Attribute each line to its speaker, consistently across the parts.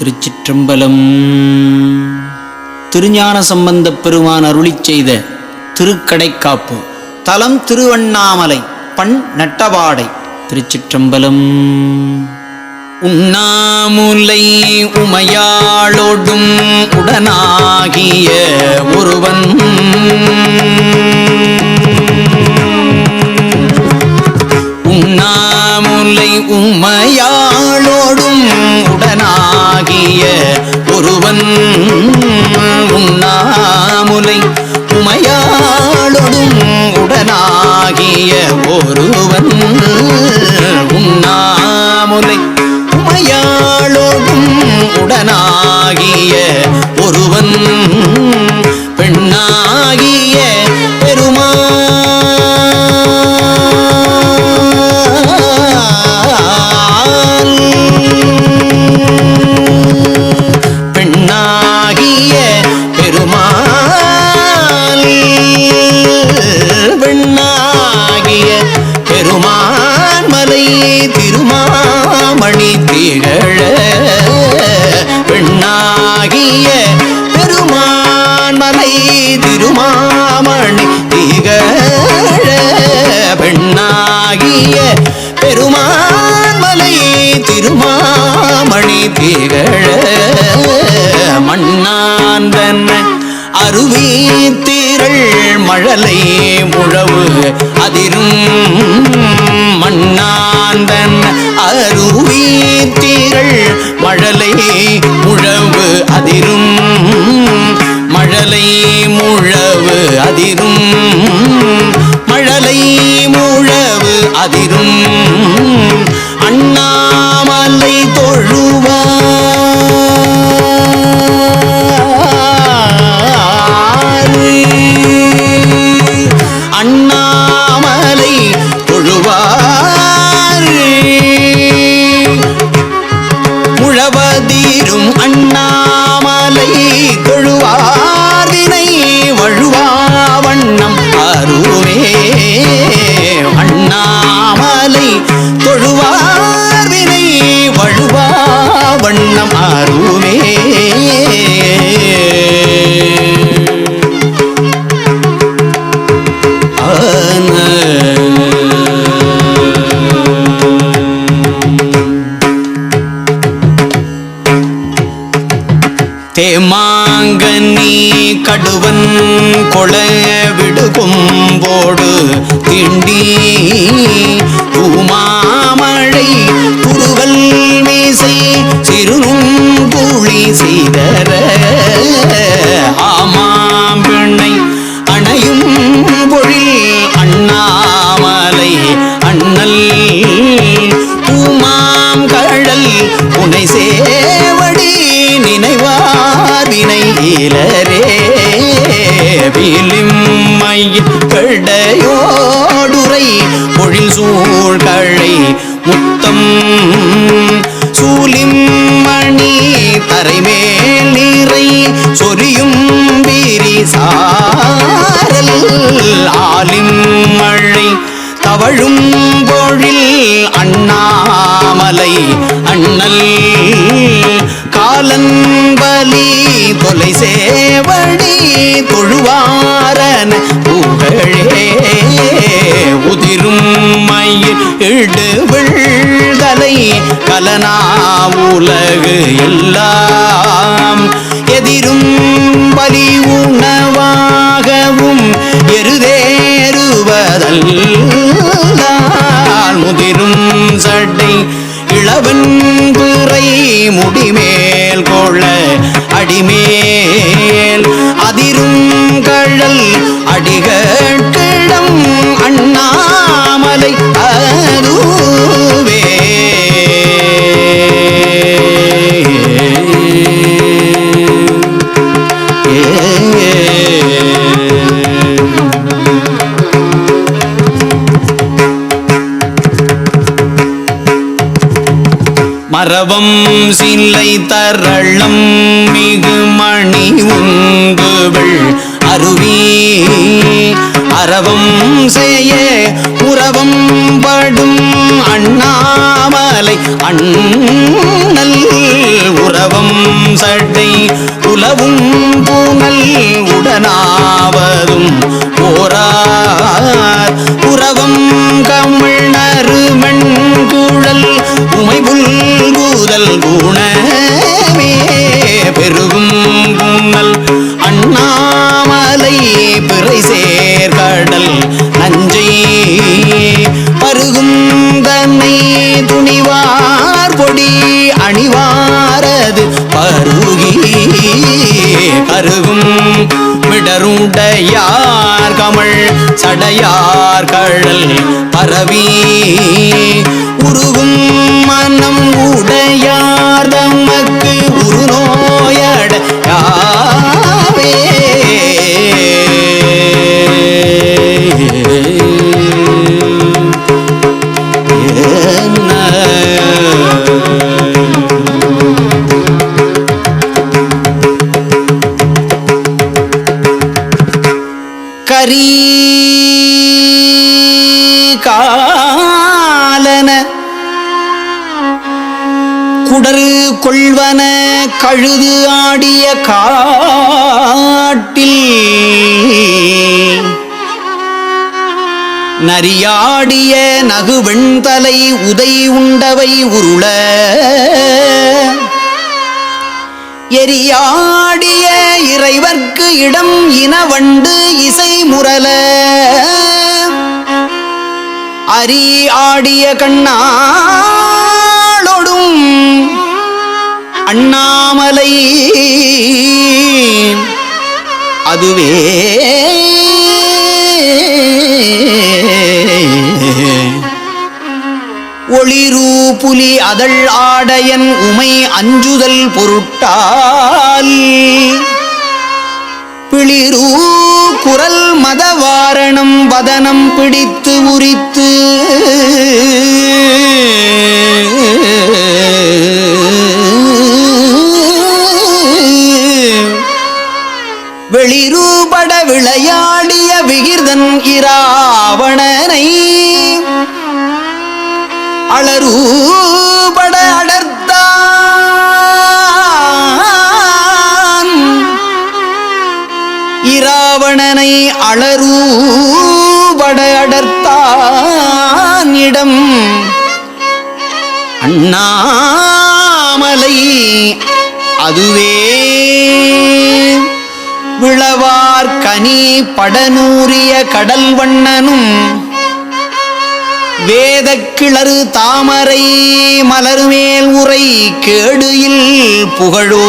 Speaker 1: திருச்சிற்றம்பலம். திருஞான சம்பந்தப் பெருமான் அருளி செய்த திருக்கடைக்காப்பு தலம் திருவண்ணாமலை பண் நட்டபாடை திருச்சிற்றம்பலம். உண்ணாமுலை உமையாளோடும் உடனாகிய ஒருவன் ஆகிய ஒருவன். திகழ மண்ணாந்தன் அருவி திரள் மழலை முழவு அதிரும். மண்ணாந்தன் அருவி திரள் மழலை முழவு அதிரும். மழலை முழவு அதிரும். மழலை முழவு அதிரும். கொள விடுகும்போடு திண்டி பூமாமழை புருவல் மீசை சிறுநுங்குழி செய்தர. ஆமாம் பிணை அணையும் பொழில் அண்ணாமலை அண்ணல். பூமாம் கழல் புனை சேவடி நினைவாதினை வினை பொழில் சூழ்கழை முத்தம் சூலிம்மணி தரைமேல் நீரை சொரியும் பிரிசாரல் சாரல். ஆலிம் மழை தவழும் பொழில் அண்ணாமலை அண்ணல். காலன்பலி தொலை சேவடி தொழுவாரன். புகழே உதிரும் மயில் இடுவிழ்தலை கலனா உலகு எல்லாம். எதிரும் பலி உணவாகவும் எருதேறுவதல்லால் முதிரும் சட்டை இளவன் பிறை முடிமேல் கொள்ள அடிமேல். அதிரும் கழல் அடிகள் அதுவே மரபம் சில்லை தரளம் மிகு மணி உங்குவள் அருவி. அறவம் செய்ய உறவம் படும் அண்ணாமலை. அண்ணல் உறவம் சட்டை உலவும் பூமல் உடனாவதும் போரார். உறவம் கமிழ்நறு மென்குழல் உமைபுல் கூதல் குணமே சடையார்கள் பரவி உருகும் மனம் உடையார் தமக்கு உருநோயட கரீ கொள்வன கழுது ஆடிய காட்டில் நரியாடிய நகுவெண்தலை உதை உண்டவை உருள எரியாடிய இறைவர்க்கு இடம் இனவண்டு இசை முரல அரி ஆடிய கண்ணாளொடும் அண்ணாமலை. அதுவே ஒளிரு புலி அதழ் ஆடையன் உமை அஞ்சுதல் பொருட்டால். பிளிரூ குரல் மதவாரணம் வதனம் பிடித்து உரித்து. வெளிரூபட விளையாடிய விகிர்தன் இராவணனை அளரூபட அடர்த்தான். இராவணனை அளரூபட அடர்த்தான் இடம். அண்ணாமலை அதுவே. விளவார் கனி படநூறிய கடல் வண்ணனும் வேதக்கிளறு தாமரை மலர்மேல் உரை கேடுயில் புகழோனும்.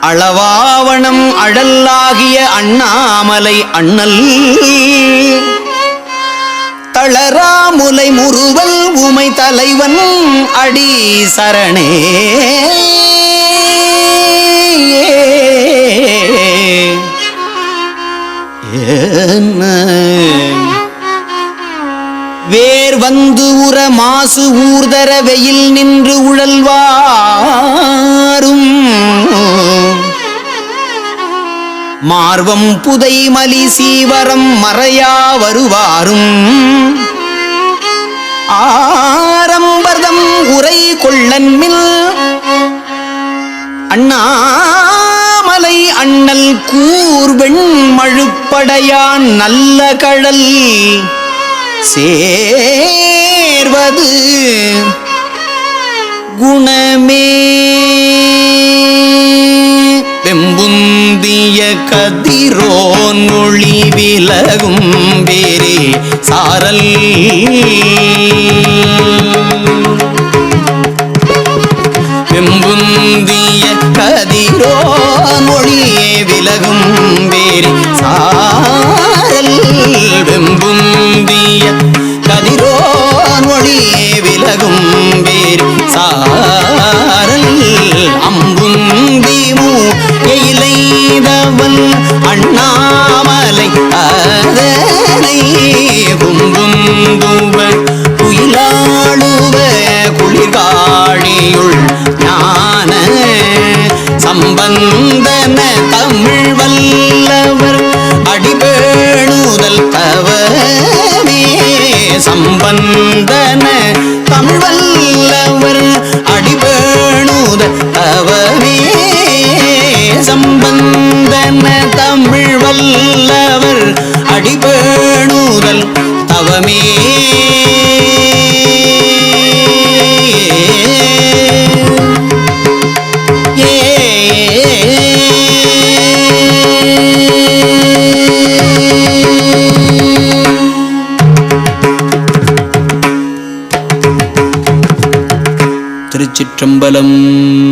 Speaker 1: அளவாவணம் அழல்லாகிய அண்ணாமலை அண்ணல் தளராமுலை முறுவல் உமை தலைவன் அடி சரணே. வந்து உற மாசு ஊர்தர வெயில் நின்று உழல்வாரும். மார்வம் புதை மலி சீவரம் மறையா வருவாரும். ஆரம்பர்தம் உரை கொள்ளன்மில் அண்ணாமலை அண்ணல் கூர்வெண் மழுப்படையான் நல்ல கழல். சேர்வது குணமே. வெம்புந்திய கதிரோன் ஒளி விலகும் வேறே சாரல். சம்பந்தன தமிழ்வல்லவர் அடிபேணுத அவரே. சம்பந்தன தமிழ்வல்லவர் அடிபேணுதல் தவமே. திருச்சிற்றம்பலம்